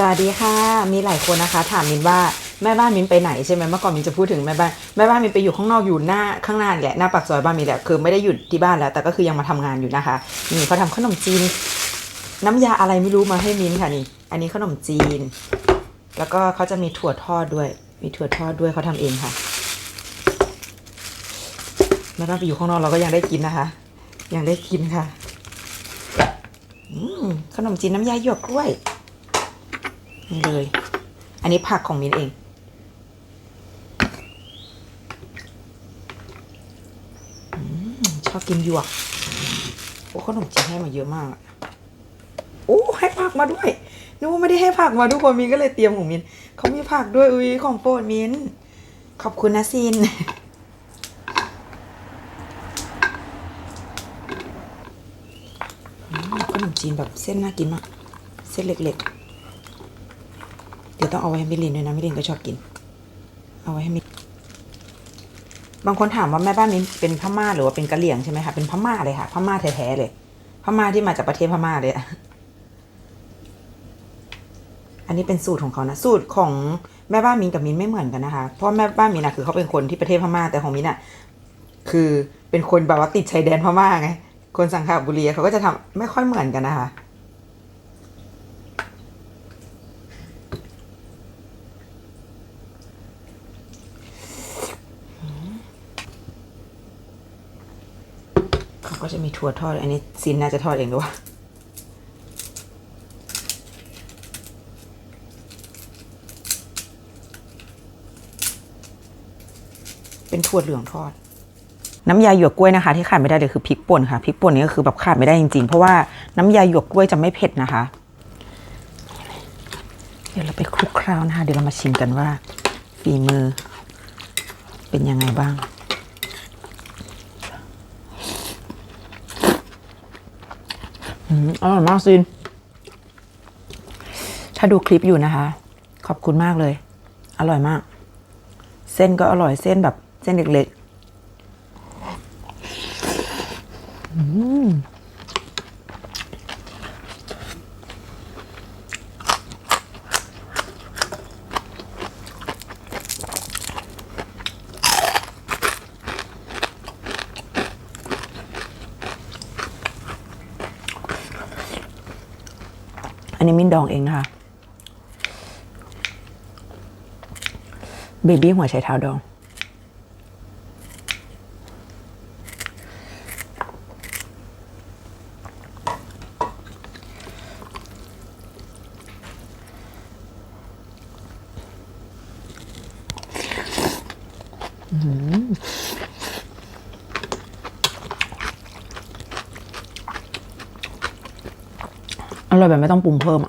สวัสดีค่ะ มีหลายคนนะคะ ถามมินว่าแม่บ้านมินไปไหนใช่ไหมเมื่อก่อนมินจะพูดถึงแม่บ้านแม่บ้านมินไปอยู่ข้างนอกอยู่หน้าข้างหน้าแหละหน้าปากซอยบ้านมินแหละคือไม่ได้อยู่ที่บ้านแล้ว แต่ก็คือยังมาทำงานอยู่นะคะนี่เขาทำขนมจีน น้ำยาอะไรไม่รู้มาให้มินค่ะนี่ อันนี้ขนมจีน แล้วก็เขาจะมีถั่วทอดด้วย มีถั่วทอดด้วยเขาทำเองค่ะแม่บ้านไปอยู่ข้างนอกเราก็ยังได้กินนะคะ ยังได้กินค่ะอืมขนมจีนน้ำยาหยวกกล้วย นี่เลย อันนี้ผักของมินเองอชอบกินหยวก โอ้ขนมจีนให้มาเยอะมากอะโอ้ให้ผักมาด้วยนึกว่าไม่ได้ให้ผักมาทุกคนมินก็เลยเตรียมของมินเขามีผักด้วยอุ้ยของโปรดมินขอบคุณนะซินขนมจีนแบบเส้นน่ากินมาก เส้นเล็กๆ ดี๋ยวต้องเอาไว้ให้มิลินด้วยนะมิลินก็ชอบกิน เอาไว้ให้มิบางคนถามว่าแม่บ้านมินเป็นพม่าหรือว่าเป็นกะเหรี่ยงใช่ไหมคะเป็นพม่าเลยค่ะพม่าแท้ๆเลยพม่าที่มาจากประเทศพม่าเลยอะอันนี้เป็นสูตรของเขานะสูตรของแม่บ้านมินกับมินไม่เหมือนกันนะคะ เพราะแม่บ้านมินอะคือเขาเป็นคนที่ประเทศพม่าแต่ของมินอะคือเป็นคนแบบว่าติดชายแดนพม่าไงคนสังขบุรีเขาก็จะทำไม่ค่อยเหมือนกันนะคะ ก็จะมีถั่วทอด อันนี้ซินน่าจะทอดเองหรือวะเป็นถั่วเหลืองทอด น้ำยาหยวกกล้วยนะคะ ที่ขาดไม่ได้เลยคือพริกป่นค่ะพริกป่นนี่ก็คือแบบขาดไม่ได้จริงๆ เพราะว่าน้ำยาหยวกกล้วยจะไม่เผ็ดนะคะ เดี๋ยวเราไปคลุกเคล้านะคะ เดี๋ยวเรามาชิมกันว่าฝีมือ เป็นยังไงบ้าง อร่อยมากซิน ถ้าดูคลิปอยู่นะคะ ขอบคุณมากเลย อร่อยมาก เส้นก็อร่อยเส้นแบบเส้นเล็กๆ อันนี้มินดองเองนะคะเบบี้หัวไชเท้าดอง อ ร่อยแบบไม่ต้องปรุงเพิ่ม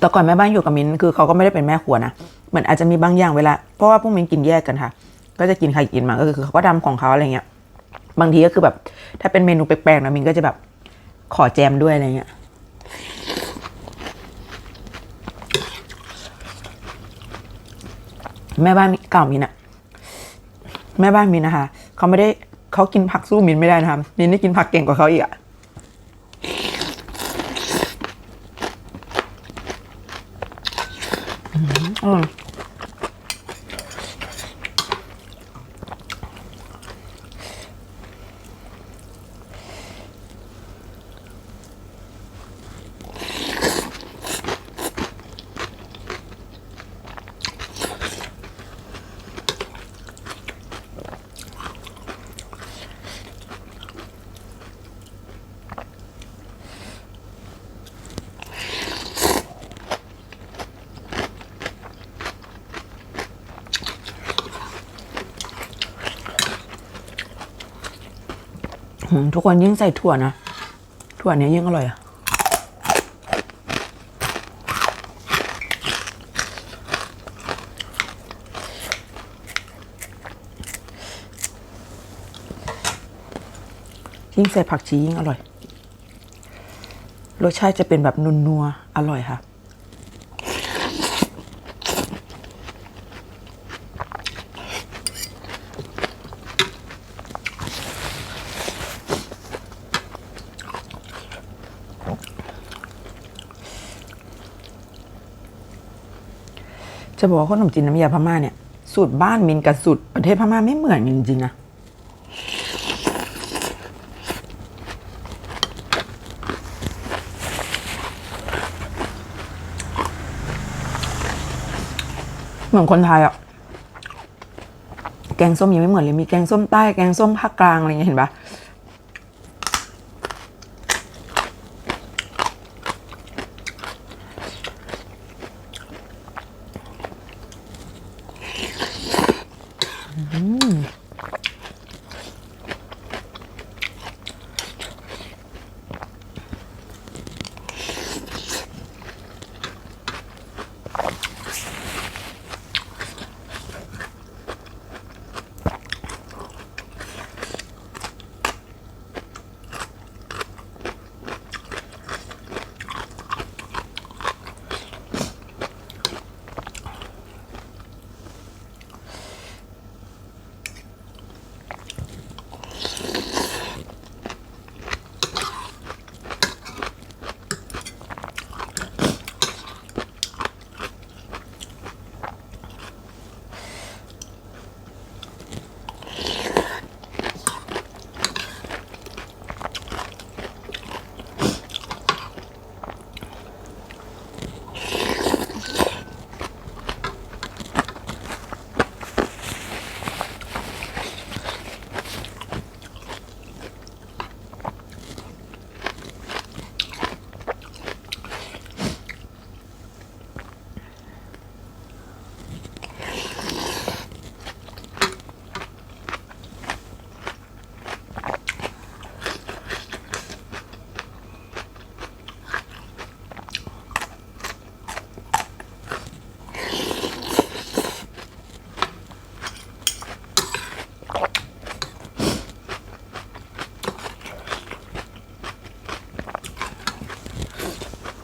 แต่ก่อนแม่บ้านอยู่กับมิ้นคือเขาก็ไม่ได้เป็นแม่ครัวนะเหมือนอาจจะมีบางอย่างเวลาเพราะว่าพวกมิ้นกินแยกกันค่ะ ก็จะกินใครกินมาก็คือเขาก็ทำของเขาอะไรเงี้ยบางทีก็คือแบบ ถ้าเป็นเมนูแปลกๆนะมิ้นก็จะแบบขอแจมด้วยอะไรเงี้ยแม่บ้านเก่ามินอะแม่บ้านมินนะคะเขาไม่ได้เขากินผักสู้มินไม่ได้นะคะมินได้กินผักเก่งกว่าเขาอีกอะ อ ทุกคนยิ่งใส่ถั่วนะ ถั่วเนี้ยยิ่งอร่อยอะยิ่งใส่ผักชียิ่งอร่อย รสชาติจะเป็นแบบนุนนัวอร่อยค่ะ จะบอกว่าขนมจีนน้ำยาพม่าเนี่ยสูตรบ้านมินกับสูตรประเทศพม่าไม่เหมือนกันจริงๆนะเหมือนคนไทยอะแกงส้มยังไม่เหมือนเลยมีแกงส้มใต้แกงส้มภาคกลางอะไรอย่างเงี้ยเห็นปะ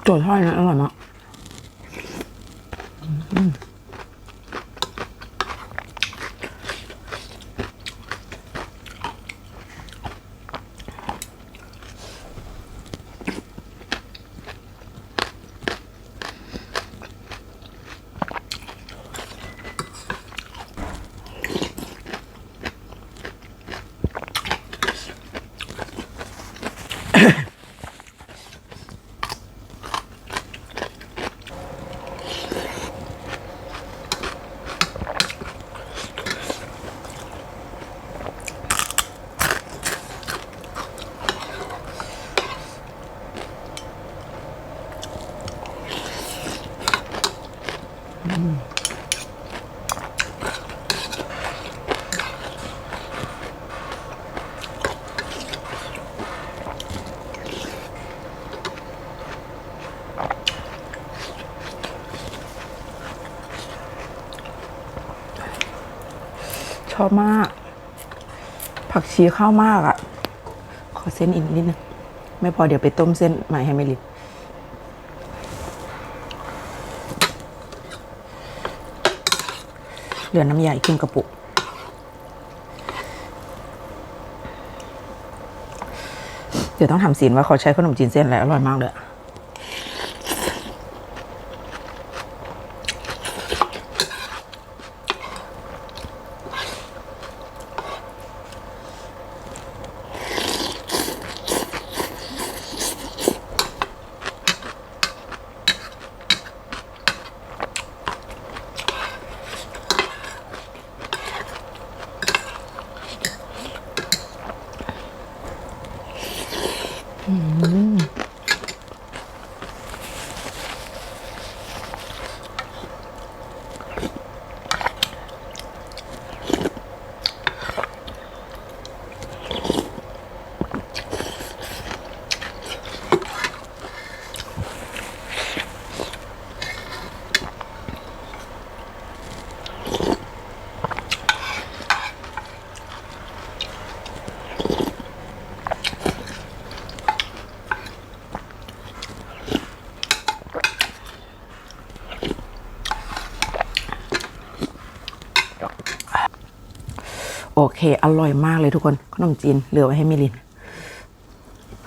โจทย์ทอดนะอร่อยมาก ชอบมาก ผักชีข้าวมากอะ่ะ ขอเส้นอีกนิดนึง ไม่พอเดี๋ยวไปต้มเส้นใหม่ให้เมลิน เหลือน้ำใหญ่ครึ่งกระปุก เดี๋ยวต้องทำสีนว่าเขาใช้ขนมจีนเส้นอะไรอร่อยมากเลย เค อร่อยมากเลยทุกคนขนมจีนเหลือไว้ให้มิลิน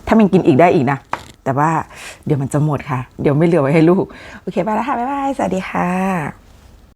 ถ้ามินกินอีกได้อีกนะ แต่ว่าเดี๋ยวมันจะหมดค่ะ เดี๋ยวไม่เหลือไว้ให้ลูก โอเคไปแล้วค่ะ บ๊ายบาย สวัสดีค่ะ